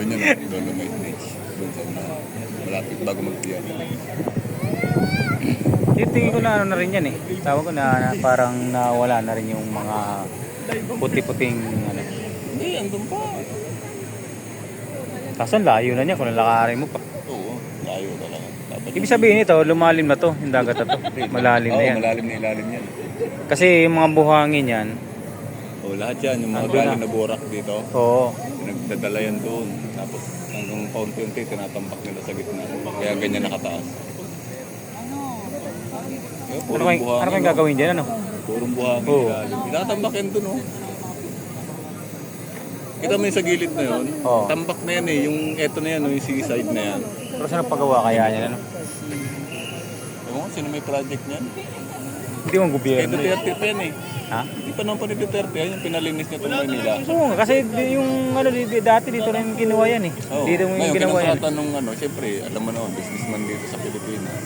Doon yun, Dolomite Beach. Doon sa una. Malapit bago mag-pier. Tingin ko na ano na rin yan eh. Tawag ko na, na parang nawala na rin yung mga puti-puting ano. Hindi, andun pa. Kaso ang layo na niya kung lalakarin mo pa. Oo, layo talaga. Dapat Ibig sabihin ito, lumalim na to, yung dagat na to. Malalim na Oo, yan. malalim na ilalim yan. Kasi yung mga buhangin yan, Oo, lahat yan. Yung mga Andun galing na. na burak dito, oo. Nagdadala yan doon. Tapos hanggang paunti-unti, tinatambak nila sa gitna. Kaya ganyan nakataas. Ano purong kayong, buhangin, ano kayong oh. gagawin dyan ano? Purong buhangin Oo. ilalim. Tinatambak yan doon, oh. Kita mo yung sa gilid na yun, Oo. tambak na yan eh. Yung eto na yan, oh, yung seaside na yan. Pero saan ang pagawa kaya niya ano? Ewan ko, sino may project niyan? Hindi mo Kay gobyerno eh. Duterte pa yan eh. Ha? Hindi pa naman pa ni Duterte yan, yung pinalinis niya itong Manila. Oo, nga, kasi di- yung ano di- di- dati dito na yung ginawa yan eh. Oo. Dito mo yung Ngayon, ginawa yan. kinontrata nung ano, syempre, alam mo naman, businessman dito sa Pilipinas.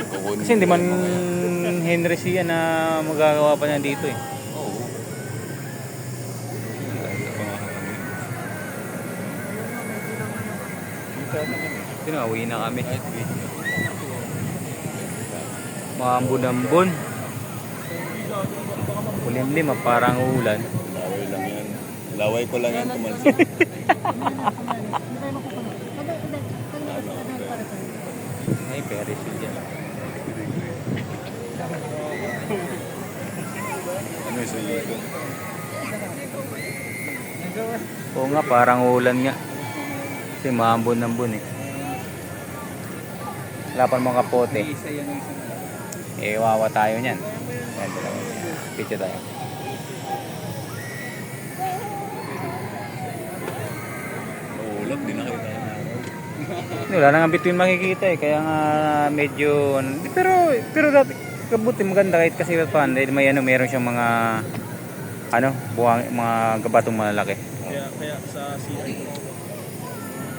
Kukunin Kasi hindi nila man yung mga yan. Henry siya na magagawa pa niya dito eh. Oo. Sa pangahawakan yun. Kita naman eh. Pinauwi na kami. Kahit video. Mga ambon-ambon. Kulimlim ah, parang ulan. Laway lang yan. Laway ko lang yan, tumalsik. Ay, Paris yun dyan. ano yung suyo ko? Oo nga, parang ulan nga. Kasi maambon-ambon eh. Wala pa mga kapote. Eh, wawa tayo niyan. Ayan, dalawa. Picture tayo. Maulap, di na kayo tayo na. Wala na nga between makikita eh. Kaya nga medyo... ano, Pero, pero dati, kabuti maganda kahit kasi pa dahil may ano, meron siyang mga ano, buwang, mga gabatong malalaki. Kaya, kaya sa CI.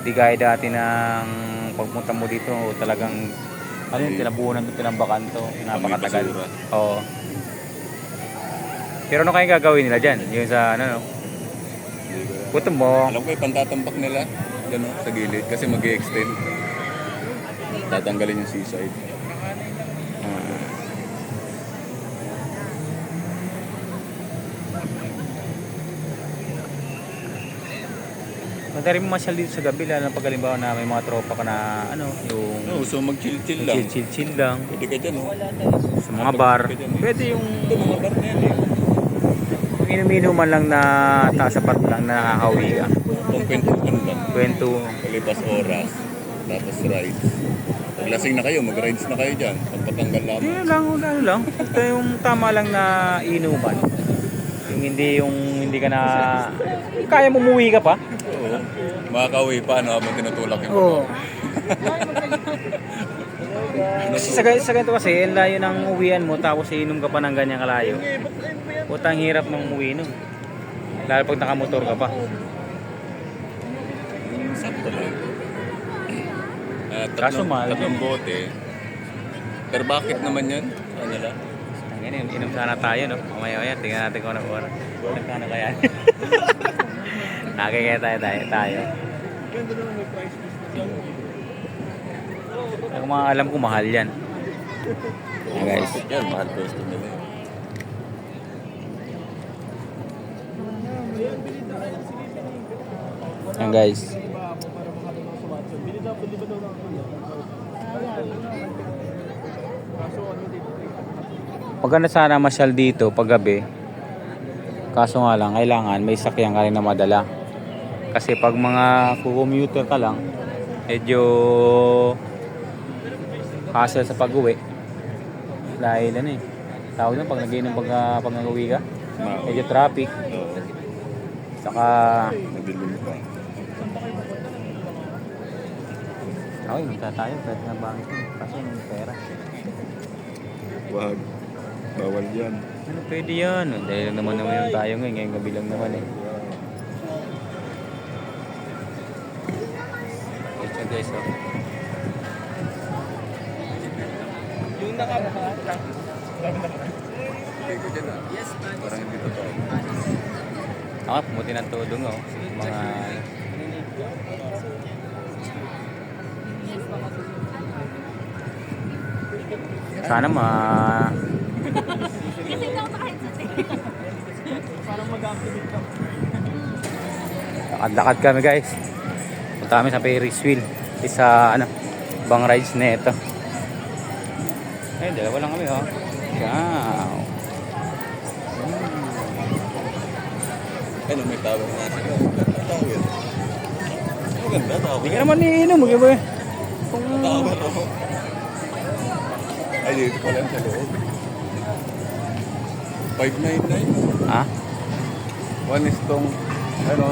Di gaya dati ng pagpunta mo dito, talagang ano yung tinabunan to, tinambakan to, napakatagal. Oo. Pero ano kaya gagawin nila dyan? Yung sa ano, no? Puto mo. Alam ko yung pantatambak nila, yan o, sa gilid, kasi mag extend Tatanggalin yung seaside. Ah. Madali mo masyal dito sa gabi, lalo na pag halimbawa na may mga tropa ka na ano, yung No, so mag-chill-chill lang. chill-chill lang. Pwede ka dyan, oh. Sa mga bar. Pwede yung Ito, mga bar na yan, eh. Inuminuman lang na tasapat lang na nakakawi ka. Kung kwentuhan lang. Kwento. Kalipas oras, tapos rides. Pag lasing na kayo, mag-rides na kayo dyan. Pagpatanggal lamang. Yun lang, ano lang. Ito yung tama lang na inuman. Yung hindi yung hindi ka na kaya mo umuwi ka pa. Oo. Makakauwi pa, ano, habang tinutulak yung Oo. Ano Kasi sa, sa ganito kasi, ang layo ng uwian mo tapos iinom ka pa ng ganyang kalayo. Putang hirap ng umuwi nun. Lalo pag nakamotor ka pa. Sakto lang. Kaso tatlong, mahal tatlong bote. Pero bakit naman yan? Sa kanila? Ngayon, inom, inom sana tayo, no? Mamaya maya, tingnan natin kung ano oras. Nagkano kaya? Nakikita tayo, tayo, tayo. Ganda naman may price list na. Ang mga alam ko, mahal yan. Oo, guys. yan? Mahal pwesto nila. eh. Yan guys. Ng ano? Sana masyal dito paggabi. Kaso nga lang, kailangan may sakyan ka rin na madala. Kasi pag mga commuter ka lang, medyo hassle sa pag-uwi. Dahil ano eh. Tawag na pag nag pag, ah, pag nag-uwi ka. Medyo traffic. Saka, okay, magta tayo. Pwede na bangis mo. Kasi may pera. Wag. Bawal yan. Ano pwede yan? Dahil lang naman naman yung tayo ngayon. Ngayong gabi lang naman eh. Ito guys, oh. Yes, Parang hindi totoo. Ako, pumuti ng tudong, oh. Mga... Sana ma... Kasi daw mag-activate ka. Kami guys. Punta kami sa Ferris wheel. Isa ano, bang rides na ito. Ayun, dalawa lang kami oh. Wow. Ano, may nga sila. Ganda tower. Maganda tower. Hindi ka naman iinom, mag-iba eh. Kung... Tower, oh. Ay, dito pala sa loob. 599. Ha? One is tong, ano,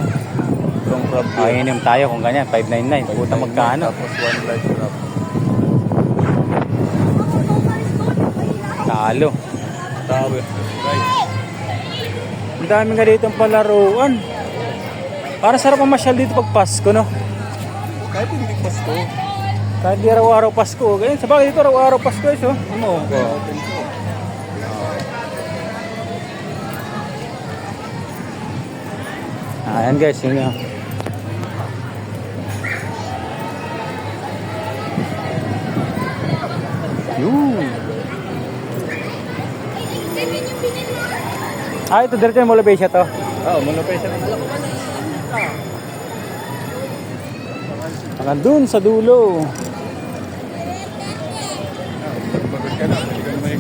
tong crab. Ay, inom tayo kung ganyan, 599. Puta 599, magkano? Tapos one light crab. Talo. Tower. Right. Ang dami nga dito palaruan. Para sarap ang masyal dito pag Pasko, no? Kahit hindi Pasko. Kahit di araw-araw Pasko. Ganyan, sa bagay dito araw-araw Pasko, guys, oh. Ano? Ko. Ayan guys, yun nga. Ah, ito diretso yung Molobesya to. Ah, oh, malapay siya ng Hanggang dun sa dulo. Pagod ka na, ka may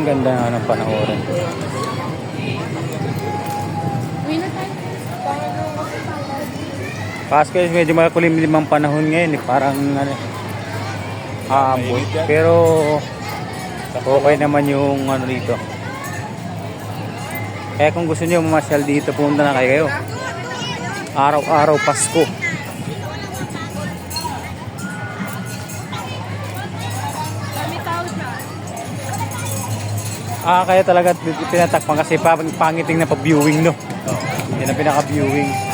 ang ganda ng panahon. Pasko is medyo makulimlim ang panahon ngayon eh. Parang ano, aambon. Pero okay naman yung ano dito. Kaya kung gusto niyo mamasyal dito, pumunta na kayo. Araw-araw Pasko. Ah, kaya talaga tinatakpan kasi parang pangiting na pa-viewing, no? Yan ang pinaka-viewing.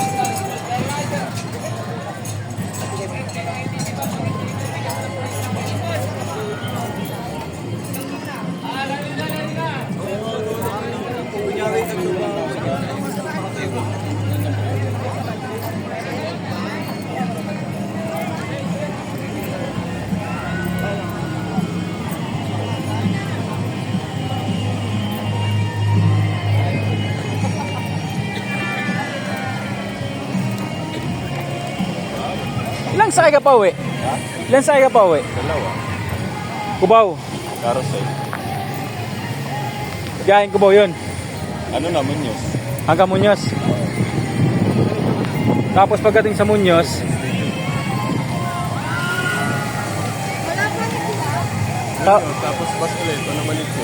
Sakay ka pa uwi? Ilang sakay ka pa uwi? Dalawa. Kubaw. Carousel. Biyahin Kubaw yun. Ano naman yun? Hanggang Muñoz. Tapos pagdating sa Muñoz, ta- Tapos bus ulit, ano malit ko?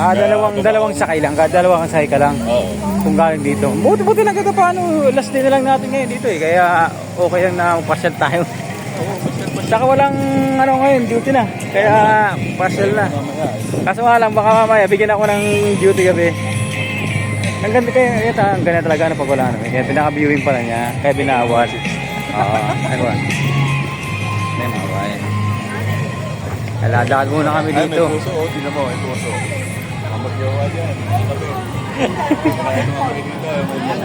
Ah, dalawang, dalawang sakay lang ka, dalawang sakay ka lang Oo. kung galing dito. Buti, buti lang kahit paano, last day na lang natin ngayon dito eh, kaya okay lang na pasyal tayo. Oo, pasyal pa Saka walang ano ngayon, duty na, kaya pasyal na. Kaso nga lang, baka mamaya bigyan ako ng duty gabi. Ang ganda kaya, ito, ang ganda talaga na pag wala namin. Kaya pinaka-viewing pala niya, kaya binawas. Oo, ano ba? May mga bayan. Aladaan muna kami Ay, may dito. puso, oh. Tingnan mo, may puso. Mga magyawa dyan.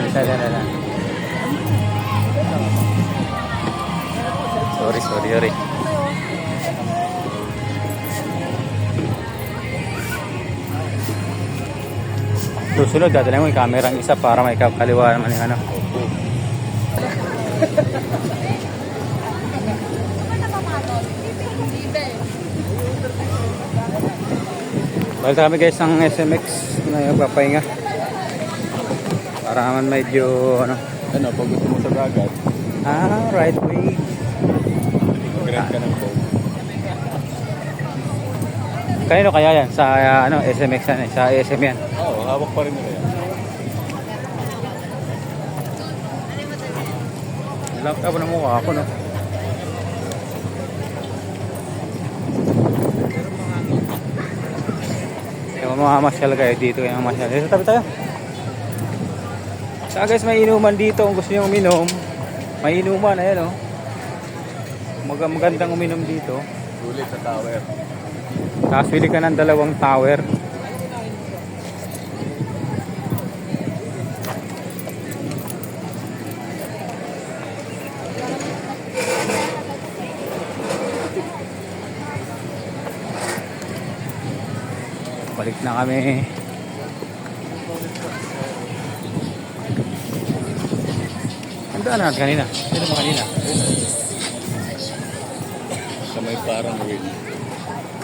Isa. Sorry, sorry, sorry. Susunod, dadalhin mo yung camera ang isa para may kaliwa naman yung ano. Balik kami guys ng SMX na papahinga. Para naman medyo ano. Ano, pag gusto mo sa dagat, Ah, right way. grab ka ng boat. Kanino kaya yan? Sa ah, ano, SMX yan eh. Sa SM yan. Oo, hawak pa rin nila yan. Laptop na mukha ako no. Mamamasyal kayo dito kaya mamasyal. Dito tabi tayo. Saka guys may inuman dito kung gusto nyo uminom. May inuman ayan oh. Mag magandang uminom dito. Sulit sa tower. Tapos bili ka ng dalawang tower. Balik na kami. Ang daan natin kanina. Sino ba kanina? Sa may parang win.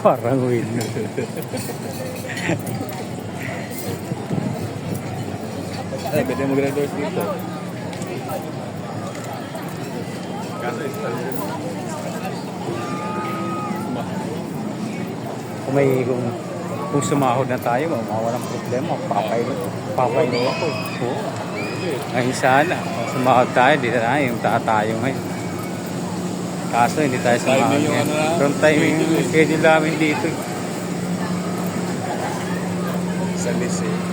Parang win. Ay, pwede mag-reverse dito. Kaso is kung may kung, kung sumahod na tayo, mawawalang problema. Papailo, papailo ako. Oo. Ngayon sana, kung sumahod tayo, di na yung tayo ngayon. Kaso hindi tayo sumahod yung ngayon. ano Wrong timing schedule eh. schedule namin dito. sa list eh.